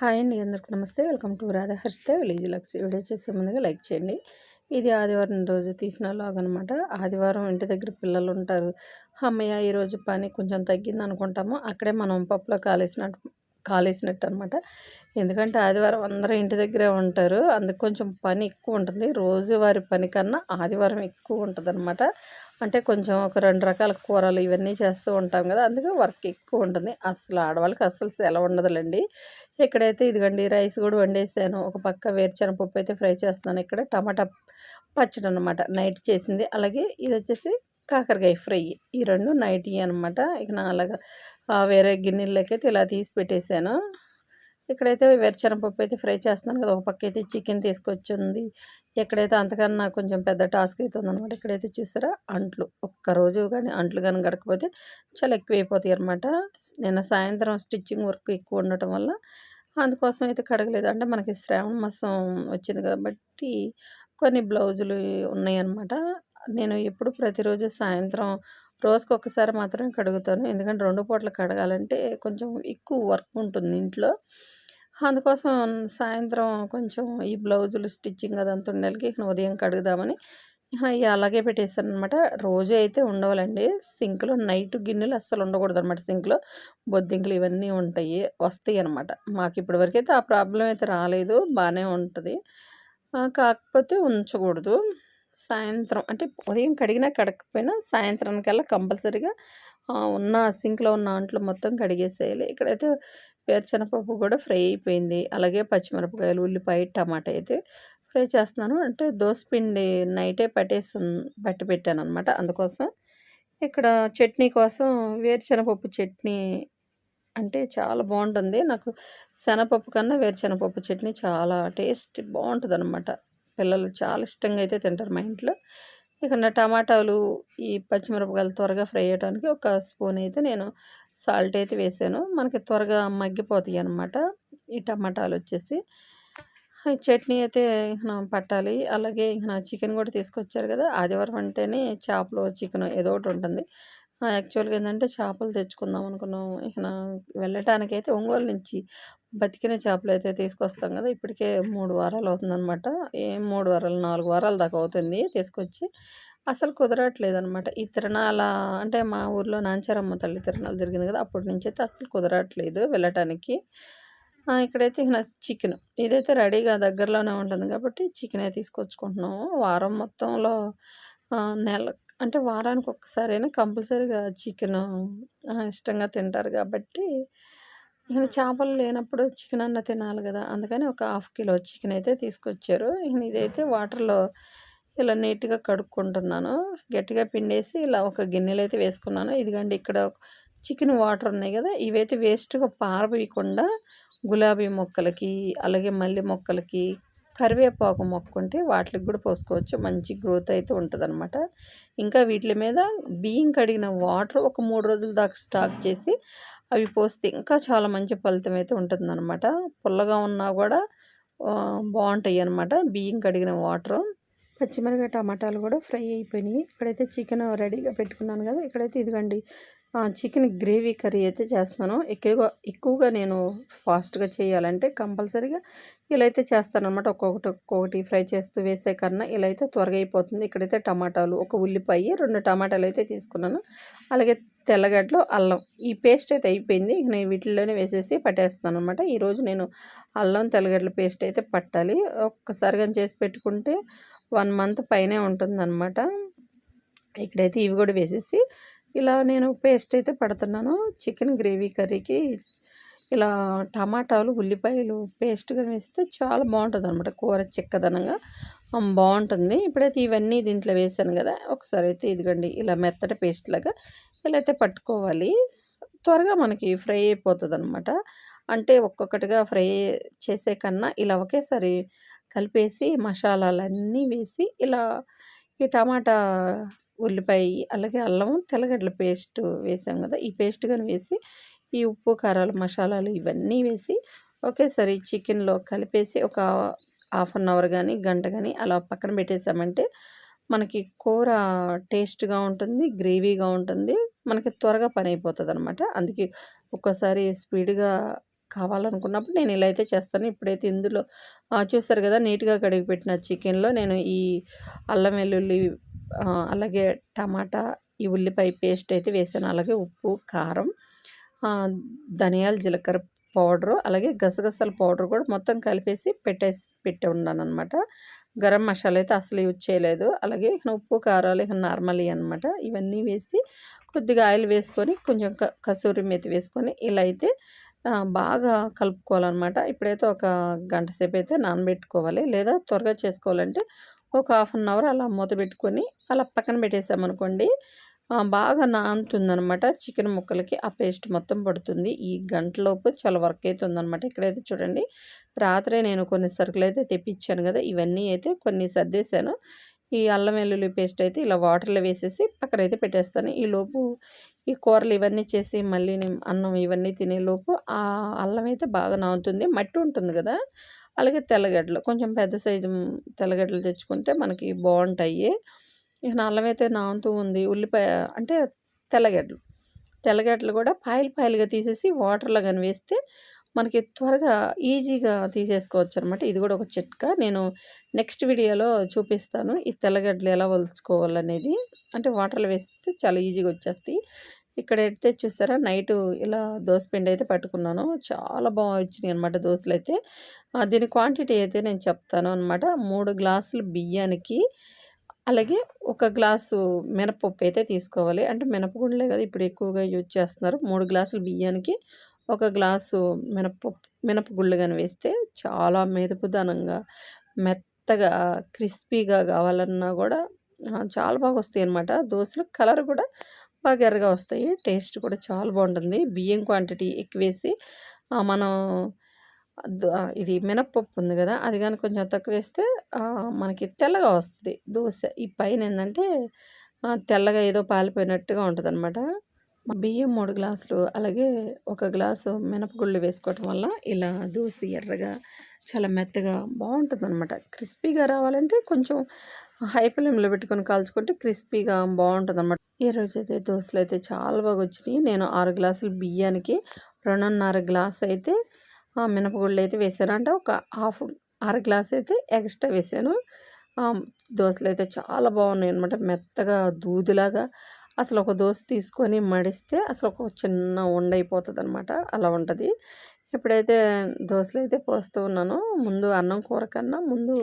Hi అండి అందరికీ నమస్తే. Welcome to Radha Harshitha village Lux video చేసే ముందుగా లైక్ చేయండి. ఇది ఆదివారం రోజు తీసిన లాగ్ అనమాట ఆదివారం ఇంటి దగ్గర పిల్లలు ఉంటారు అమ్మయ్య ఈరోజు పని కొంచెం తగ్గింది అనుకుంటాము అక్కడే మనం పప్పులో కాలేసినట్టు కాలేసినట్టు అనమాట ఎందుకంటే ఆదివారం అందరూ ఇంటి దగ్గరే ఉంటారు. అందుకు కొంచెం పని ఎక్కువ ఉంటుంది. రోజువారి పని కన్నా ఆదివారం ఎక్కువ ఉంటుంది అనమాట అంటే కొంచెం ఒక రెండు రకాల కూరలు ఇవన్నీ చేస్తూ ఉంటాం కదా అందుకే వర్క్ ఎక్కువ ఉంటుంది. అసలు ఆడవాళ్ళకి అస్సలు సెలవు ఉండదులేండి. ఇక్కడైతే ఇదిగండి రైస్ కూడా వండేసాను. ఒక పక్క వేరుచెనపప్పు అయితే ఫ్రై చేస్తున్నాను. ఇక్కడ టమాటా పచ్చడి అనమాట నైట్ చేసింది. అలాగే ఇది వచ్చేసి కాకరకాయ ఫ్రై. ఈ రెండు నైట్ అనమాట ఇక నా అలాగా వేరే గిన్నెలకైతే ఇలా తీసి పెట్టేశాను. ఇక్కడైతే వేరుచెనపప్పు అయితే ఫ్రై చేస్తున్నాను కదా ఒక పక్క అయితే చికెన్ తీసుకొచ్చింది. ఎక్కడైతే అంతకన్నా కొంచెం పెద్ద టాస్క్ అవుతుంది అనమాట ఇక్కడైతే చూసారా అంట్లు. ఒక్కరోజు కానీ అంట్లు కానీ గడకపోతే చాలా ఎక్కువ అయిపోతాయి అనమాట నిన్న సాయంత్రం స్టిచ్చింగ్ వర్క్ ఎక్కువ ఉండటం వల్ల అందుకోసం అయితే కడగలేదు. అంటే మనకి శ్రావణ మాసం వచ్చింది కాబట్టి కొన్ని బ్లౌజులు ఉన్నాయన్నమాట. నేను ఎప్పుడు ప్రతిరోజు సాయంత్రం రోజుకి ఒకసారి మాత్రమే కడుగుతాను. ఎందుకంటే రెండు పూటలు కడగాలంటే కొంచెం ఎక్కువ వర్క్ ఉంటుంది ఇంట్లో. అందుకోసం సాయంత్రం కొంచెం ఈ బ్లౌజులు స్టిచ్చింగ్ అదంతా ఉండేకి ఉదయం కడుగుదామని ఇక అలాగే పెట్టేస్తాను అనమాట రోజు అయితే ఉండవాలండి. సింక్లో నైట్ గిన్నెలు అస్సలు ఉండకూడదు అనమాట సింక్లో. బొద్దింకలు ఇవన్నీ ఉంటాయి. వస్తాయి అనమాట మాకు ఇప్పటివరకు అయితే ఆ ప్రాబ్లం అయితే రాలేదు. బాగానే ఉంటుంది. కాకపోతే ఉంచకూడదు. సాయంత్రం అంటే ఉదయం కడిగినా కడకపోయినా సాయంత్రానికల్లా కంపల్సరీగా ఉన్న సింక్లో ఉన్న అంట్లు మొత్తం కడిగేసేయాలి. ఇక్కడైతే వేరుశనగపప్పు కూడా ఫ్రై అయిపోయింది. అలాగే పచ్చిమిరపకాయలు ఉల్లిపాయ టమాటా అయితే ఫ్రై చేస్తున్నాను. అంటే పిండి నైటే పట్టేసి పట్టి పెట్టాను అనమాట అందుకోసం ఇక్కడ చట్నీ కోసం వేరుశనగపప్పు చట్నీ అంటే చాలా బాగుంటుంది. నాకు శనగపప్పు కన్నా వేరుశనగపప్పు చట్నీ చాలా టేస్ట్ బాగుంటుంది అనమాట పిల్లలు చాలా ఇష్టంగా అయితే తింటారు మా ఇంట్లో. ఇక నా టమాటాలు ఈ పచ్చిమిరపకాయలు త్వరగా ఫ్రై చేయడానికి ఒక స్పూన్ అయితే నేను సాల్ట్ అయితే వేసాను. మనకి త్వరగా మగ్గిపోతాయి అనమాట ఈ టమాటాలు వచ్చేసి. చట్నీ అయితే పట్టాలి. అలాగే నా చికెన్ కూడా తీసుకొచ్చారు కదా ఆదివారం అంటేనే చేపలు చికెన్ ఏదో ఒకటి ఉంటుంది. యాక్చువల్గా ఏంటంటే చేపలు తెచ్చుకుందాం అనుకున్నాం. ఇక వెళ్ళటానికైతే ఒంగోలు నుంచి బతికిన చేపలు అయితే తీసుకొస్తాం కదా! ఇప్పటికే మూడు వారాలు అవుతుందనమాట ఏం మూడు వారాలు నాలుగు వారాల దాకా అవుతుంది తీసుకొచ్చి. అసలు కుదరట్లేదు అనమాట ఈ తిరణాల అంటే మా ఊర్లో నాంచారమ్మ తల్లి తిరణాలు జరిగింది కదా! అప్పటి నుంచి అయితే అసలు కుదరట్లేదు వెళ్ళటానికి. ఇక్కడైతే ఇక చికెన్. ఇదైతే రెడీగా దగ్గరలోనే ఉంటుంది కాబట్టి చికెనే తీసుకొచ్చుకుంటున్నాము. వారం మొత్తంలో నెల అంటే వారానికి ఒక్కసారైనా కంపల్సరీగా చికెన్ ఇష్టంగా తింటారు కాబట్టి ఇక చేపలు లేనప్పుడు చికెన్ అన్న తినాలి కదా! అందుకని ఒక హాఫ్ కిలో చికెన్ అయితే తీసుకొచ్చారు. ఇక ఇదైతే వాటర్లో ఇలా నీట్గా కడుక్కుంటున్నాను. గట్టిగా పిండేసి ఇలా ఒక గిన్నెలు అయితే వేసుకున్నాను. ఇదిగండి ఇక్కడ చికెన్ వాటర్ ఉన్నాయి కదా! ఇవైతే వేస్ట్గా పారబోయకుండా గులాబీ మొక్కలకి అలాగే మల్లె మొక్కలకి కరివేపాకు మొక్క ఉంటే వాటికి కూడా పోసుకోవచ్చు. మంచి గ్రోత్ అయితే ఉంటుందన్నమాట. ఇంకా వీటి మీద బియ్యం కడిగిన వాటర్ ఒక మూడు రోజుల దాకా స్టాక్ చేసి అవి పోస్తే ఇంకా చాలా మంచి ఫలితం అయితే ఉంటుందన్నమాట. పుల్లగా ఉన్నా కూడా బాగుంటాయి అనమాట బియ్యం కడిగిన వాటర్. పచ్చిమిరపకాయ టమాటాలు కూడా ఫ్రై అయిపోయినాయి. ఇక్కడైతే చికెన్ రెడీగా పెట్టుకున్నాను కదా ఇక్కడైతే ఇదిగండి. చికెన్ గ్రేవీ కర్రీ అయితే చేస్తాను. ఎక్కువగా ఎక్కువగా నేను ఫాస్ట్గా చేయాలంటే కంపల్సరీగా ఇలా అయితే చేస్తానమాట ఒక్కొక్కటి ఒక్కొక్కటి ఫ్రై చేస్తూ వేసే కన్నా ఇలా అయితే త్వరగా అయిపోతుంది. ఇక్కడైతే టమాటాలు ఒక ఉల్లిపాయ రెండు టమాటాలు అయితే తీసుకున్నాను. అలాగే తెల్లగడ్డలు అల్లం. ఈ పేస్ట్ అయితే అయిపోయింది. నేను వీటిల్లోనే వేసేసి పట్టేస్తాను అనమాట ఈరోజు నేను అల్లం తెల్లగడ్డల పేస్ట్ అయితే పట్టాలి. ఒక్కసారిగా చేసి పెట్టుకుంటే వన్ మంత్ పైనే ఉంటుందన్నమాట. ఇక్కడైతే ఇవి కూడా వేసేసి ఇలా నేను పేస్ట్ అయితే పడుతున్నాను. చికెన్ గ్రేవీ కర్రీకి ఇలా టమాటాలు ఉల్లిపాయలు పేస్ట్గా వేస్తే చాలా బాగుంటుంది అనమాట కూర చిక్కదనంగా. బాగుంటుంది. ఇప్పుడైతే ఇవన్నీ దీంట్లో వేసాను కదా ఒకసారి అయితే ఇదిగండి ఇలా మెత్తటి పేస్ట్ లాగా ఇలా అయితే పట్టుకోవాలి. త్వరగా మనకి ఫ్రై అయిపోతుంది అనమాట అంటే ఒక్కొక్కటిగా ఫ్రై చేసే కన్నా ఇలా ఒకేసారి కలిపేసి మసాలాలన్నీ వేసి ఇలా ఈ టమాటా ఉల్లిపాయ అలాగే అల్లం తెల్లగడ్డల పేస్ట్ వేసాం కదా ఈ పేస్ట్ కానీ వేసి ఈ ఉప్పు కారాలు మసాలాలు ఇవన్నీ వేసి ఒకేసారి చికెన్లో కలిపేసి ఒక హాఫ్ అన్ అవర్ కానీ గంట కానీ అలా పక్కన పెట్టేసామంటే మనకి కూర టేస్ట్గా ఉంటుంది గ్రేవీగా ఉంటుంది మనకి త్వరగా పని అయిపోతుంది అనమాట అందుకే ఒక్కోసారి స్పీడ్గా కావాలనుకున్నప్పుడు నేను ఇలా అయితే చేస్తాను. ఇప్పుడైతే ఇందులో చూస్తారు కదా నీట్గా కడిగి పెట్టిన చికెన్లో నేను ఈ అల్లం వెల్లుల్లి అలాగే టమాటా ఈ ఉల్లిపాయ పేస్ట్ అయితే వేసాను. అలాగే ఉప్పు కారం ధనియాల జీలకర్ర పౌడరు అలాగే గసగసాల పౌడర్ కూడా మొత్తం కలిపేసి పెట్టేసి పెట్టి ఉన్నాను అనమాట గరం మసాలా అయితే అసలు యూజ్ చేయలేదు. అలాగే ఉప్పు కారాలు ఇక నార్మల్ అనమాట ఇవన్నీ వేసి కొద్దిగా ఆయిల్ వేసుకొని కొంచెం కసూరి మెతి వేసుకొని ఇలా అయితే బాగా కలుపుకోవాలన్నమాట. ఇప్పుడైతే ఒక గంట సేపు అయితే నానబెట్టుకోవాలి. లేదా త్వరగా చేసుకోవాలంటే ఒక హాఫ్ అన్ అవర్ అలా మూత పెట్టుకొని అలా పక్కన పెట్టేసామనుకోండి బాగా నానుతుందనమాట చికెన్ ముక్కలకి. ఆ పేస్ట్ మొత్తం పడుతుంది. ఈ గంటలోపు చాలా వర్క్ అవుతుందనమాట ఇక్కడైతే చూడండి. రాత్రే నేను కొన్ని సరుకులు అయితే తెప్పించాను కదా ఇవన్నీ అయితే కొన్ని సర్దేశాను. ఈ అల్లం వెల్లుల్లి పేస్ట్ అయితే ఇలా వాటర్లో వేసేసి పక్కన అయితే పెట్టేస్తాను. ఈలోపు ఈ కూరలు ఇవన్నీ చేసి మళ్ళీ అన్నం ఇవన్నీ తినేలోపు ఆ అల్లం అయితే బాగా నానుతుంది. మట్టి ఉంటుంది కదా అలాగే తెల్లగడ్డలు. కొంచెం పెద్ద సైజు తెల్లగడ్డలు తెచ్చుకుంటే మనకి బాగుంటాయి. ఇక అల్లం అయితే ఉంది. ఉల్లిపాయ అంటే తెల్లగడ్డలు. తెల్లగడ్డలు కూడా పాయలు పాయలుగా తీసేసి వాటర్లో కానీ వేస్తే మనకి త్వరగా ఈజీగా తీసేసుకోవచ్చు అనమాట ఇది కూడా ఒక చిట్కా. నేను నెక్స్ట్ వీడియోలో చూపిస్తాను ఈ తెల్లగడ్డలు ఎలా వలుచుకోవాలనేది. అంటే వాటర్లో వేస్తే చాలా ఈజీగా వచ్చేస్తాయి. ఇక్కడ అయితే చూసారా నైట్ ఇలా పిండి అయితే పట్టుకున్నాను. చాలా బాగా వచ్చినాయి అనమాట దోశలు అయితే దీని క్వాంటిటీ అయితే నేను చెప్తాను అనమాట మూడు గ్లాసులు బియ్యానికి అలాగే ఒక గ్లాసు మినపప్పు అయితే తీసుకోవాలి. అంటే మినపగుండలే కదా ఇప్పుడు ఎక్కువగా యూజ్ చేస్తున్నారు. మూడు గ్లాసులు బియ్యానికి ఒక గ్లాసు మినపప్పు మినపగుళ్ళు కానీ వేస్తే చాలా మెరుపుదనంగా మెత్తగా క్రిస్పీగా కావాలన్నా కూడా చాలా బాగా వస్తాయి అనమాట దోశలు కలర్ కూడా బాగా ఎర్రగా వస్తాయి. టేస్ట్ కూడా చాలా బాగుంటుంది. బియ్యం క్వాంటిటీ ఎక్కువేసి మనం ఇది మినప్పప్పు ఉంది కదా అది కానీ కొంచెం తక్కువ వేస్తే మనకి తెల్లగా వస్తుంది దోశ. ఈ పైన ఏంటంటే తెల్లగా ఏదో పాలిపోయినట్టుగా ఉంటుంది అనమాట బియ్యం మూడు గ్లాసులు అలాగే ఒక గ్లాసు మినపగుళ్ళు వేసుకోవటం వల్ల ఇలా దోశ ఎర్రగా చాలా మెత్తగా బాగుంటుంది అనమాట క్రిస్పీగా రావాలంటే కొంచెం హై ఫ్లేమ్లో పెట్టుకొని కాల్చుకుంటే క్రిస్పీగా బాగుంటుంది అనమాట ఈ రోజు అయితే దోశలు అయితే చాలా బాగా వచ్చినాయి నేను ఆరు గ్లాసులు బియ్యానికి రెండున్నర గ్లాస్ అయితే మినపగుళ్ళు అయితే వేసాను. అంటే ఒక హాఫ్ అర గ్లాస్ అయితే ఎక్స్ట్రా వేసాను. దోశలు అయితే చాలా బాగున్నాయి అనమాట మెత్తగా దూదిలాగా. అసలు ఒక దోశ తీసుకొని మడిస్తే అసలు ఒక చిన్న ఉండ అయిపోతుంది అనమాట అలా ఉంటుంది. ఇప్పుడైతే దోశలు అయితే పోస్తూ ఉన్నాను ముందు అన్నం కూర కన్నా ముందు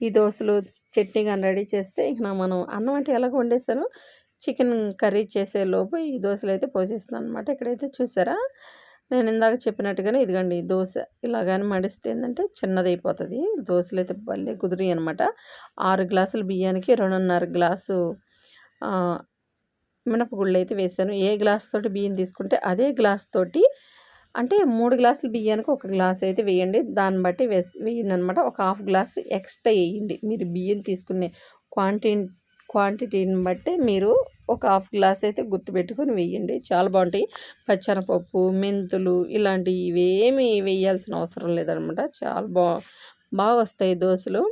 ఈ దోశలు చట్నీ కానీ రెడీ చేస్తే ఇక మనం అన్నం అంటే ఎలాగ వండేసాను చికెన్ కర్రీ చేసే లోపు ఈ దోశలు అయితే పోసేస్తున్నాను అనమాట ఇక్కడైతే చూసారా? నేను ఇందాక చెప్పినట్టుగానే ఇదిగండి దోశ ఇలాగాని మడిస్తే ఏంటంటే చిన్నది అయిపోతుంది దోశలు అయితే భలే కుదిరి అనమాట ఆరు గ్లాసులు బియ్యానికి రెండున్నర గ్లాసు మినపగుళ్ళు అయితే వేసాను. ఏ గ్లాస్ తోటి బియ్యం తీసుకుంటే అదే గ్లాస్ తోటి అంటే మూడు గ్లాసులు బియ్యానికి ఒక గ్లాస్ అయితే వేయండి. దాన్ని బట్టి వేసి వేయండి అనమాట ఒక హాఫ్ గ్లాస్ ఎక్స్ట్రా వేయండి. మీరు బియ్యం తీసుకునే క్వాంటిటీ క్వాంటిటీని బట్టి మీరు ఒక హాఫ్ గ్లాస్ అయితే గుర్తుపెట్టుకొని వేయండి. చాలా బాగుంటాయి. పచ్చనపప్పు మెంతులు ఇలాంటివి ఇవేమి వేయాల్సిన అవసరం లేదనమాట చాలా బా బాగా వస్తాయి దోశలు.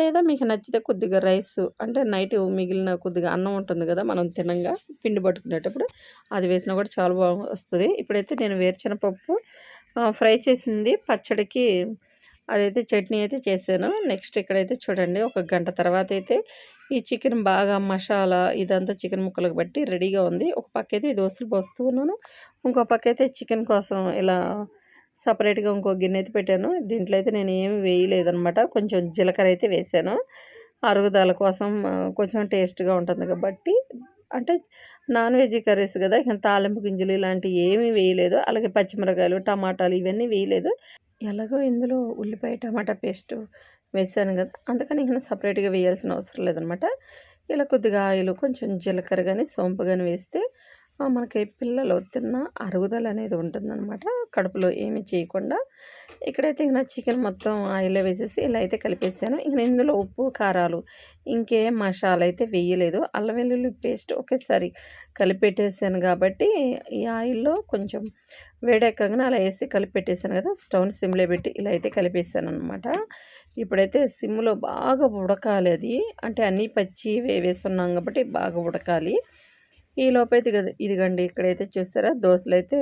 లేదా మీకు నచ్చితే కొద్దిగా రైస్ అంటే నైట్ మిగిలిన కొద్దిగా అన్నం ఉంటుంది కదా మనం తినంగా పిండి పట్టుకునేటప్పుడు అది వేసినా కూడా చాలా బాగా వస్తుంది ఇప్పుడైతే నేను వేరుచెనపప్పు ఫ్రై చేసింది పచ్చడికి అదైతే చట్నీ అయితే చేశాను. నెక్స్ట్ ఇక్కడైతే చూడండి ఒక గంట తర్వాత అయితే ఈ చికెన్ బాగా మసాలా ఇదంతా చికెన్ ముక్కలకు బట్టి రెడీగా ఉంది. ఒక పక్క అయితే దోశలు పోస్తూ ఉన్నాను ఇంకో పక్క అయితే చికెన్ కోసం ఇలా సపరేట్గా ఇంకో గిన్నె అయితే పెట్టాను. దీంట్లో అయితే నేను ఏమి వేయలేదనమాట కొంచెం జీలకర్ర అయితే వేసాను. అరుగుదల కోసం కొంచెం టేస్ట్గా ఉంటుంది కాబట్టి. అంటే నాన్ వెజ్ కర్రీస్ కదా ఇంకా తాలింపు గింజలు ఇలాంటివి ఏమీ వేయలేదు. అలాగే పచ్చిమిరకాయలు టమాటాలు ఇవన్నీ వేయలేదు. ఎలాగో ఇందులో ఉల్లిపాయ టమాటా పేస్ట్ వేసాను కదా అందుకని ఇక సపరేట్గా వేయాల్సిన అవసరం లేదనమాట ఇలా కొద్దిగా ఆయిల్ కొంచెం జీలకర్ర కానీ సోంపు కానీ వేస్తే మనకి పిల్లలు తిన్న అరుగుదల అనేది ఉంటుందన్నమాట. కడుపులో ఏమి చేయకుండా ఇక్కడైతే నా చికెన్ మొత్తం ఆయిల్లో వేసేసి ఇలా అయితే కలిపేసాను. ఇంక ఇందులో ఉప్పు కారాలు ఇంకేం మసాలా అయితే వేయలేదు. అల్లం వెల్లుల్లి పేస్ట్ ఒకేసారి కలిపెట్టేసాను కాబట్టి ఈ ఆయిల్లో కొంచెం వేడెక్కగానే అలా వేసి కలిపెట్టేసాను కదా స్టవ్ని సిమ్లో పెట్టి ఇలా అయితే కలిపేసాను అనమాట ఇప్పుడైతే సిమ్లో బాగా ఉడకాలి అది. అంటే అన్నీ పచ్చి వేవేస్తున్నాం కాబట్టి బాగా ఉడకాలి. ఈ లోపైతే కదా ఇదిగండి ఇక్కడైతే చూస్తారా? దోశలు అయితే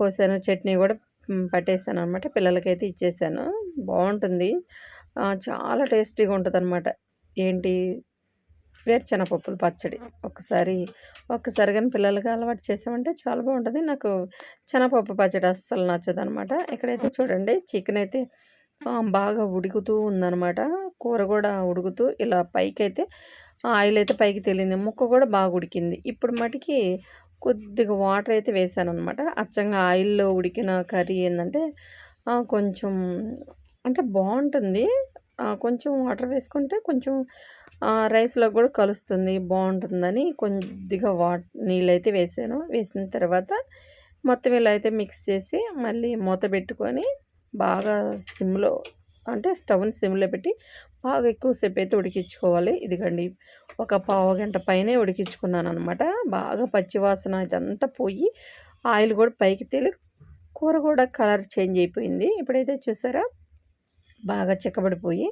పోసాను. చట్నీ కూడా పట్టేసాను అనమాట పిల్లలకైతే ఇచ్చేసాను. బాగుంటుంది. చాలా టేస్టీగా ఉంటుంది అనమాట ఏంటి వేరుచెనపప్పులు పచ్చడి. ఒకసారి ఒక్కసారి కానీ పిల్లలకి అలవాటు చేసామంటే చాలా బాగుంటుంది. నాకు శనగపప్పు పచ్చడి అస్సలు నచ్చదు అనమాట ఇక్కడైతే చూడండి చికెన్ అయితే బాగా ఉడుకుతూ ఉందన్నమాట. కూర కూడా ఉడుకుతూ ఇలా పైకి అయితే ఆయిల్ అయితే పైకి తేలింది. ముక్క కూడా బాగా ఉడికింది. ఇప్పుడు మటుకి కొద్దిగా వాటర్ అయితే వేసాను అనమాట అచ్చంగా ఆయిల్లో ఉడికిన కర్రీ ఏంటంటే కొంచెం అంటే బాగుంటుంది. కొంచెం వాటర్ వేసుకుంటే కొంచెం రైస్లో కూడా కలుస్తుంది బాగుంటుందని కొద్దిగా వా నీళ్ళైతే వేసాను. వేసిన తర్వాత మొత్తం ఇలా అయితే మిక్స్ చేసి మళ్ళీ మూత పెట్టుకొని బాగా సిమ్లో అంటే స్టవ్ని సిమ్లో పెట్టి బాగా ఎక్కువసేపు అయితే ఉడికించుకోవాలి. ఇదిగండి ఒక పావు గంట పైనే ఉడికించుకున్నాను అనమాట బాగా పచ్చివాసన ఇదంతా పోయి ఆయిల్ కూడా పైకి తేలి కూర కూడా కలర్ చేంజ్ అయిపోయింది. ఇప్పుడైతే చూసారా బాగా చిక్కబడిపోయి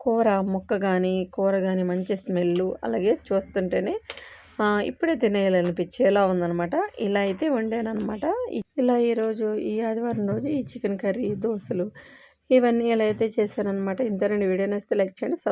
కూర ముక్క కానీ కూర కానీ మంచి స్మెల్ అలాగే చూస్తుంటేనే ఇప్పుడే తినేయాలనిపించేలా ఉందనమాట ఇలా అయితే వండాను అనమాట ఇలా ఈరోజు ఈ ఆదివారం రోజు ఈ చికెన్ కర్రీ దోశలు ఇవన్నీ ఎలా అయితే చేశానమాట ఇంతేనండి. వీడియో నచ్చితే లైక్ చేయండి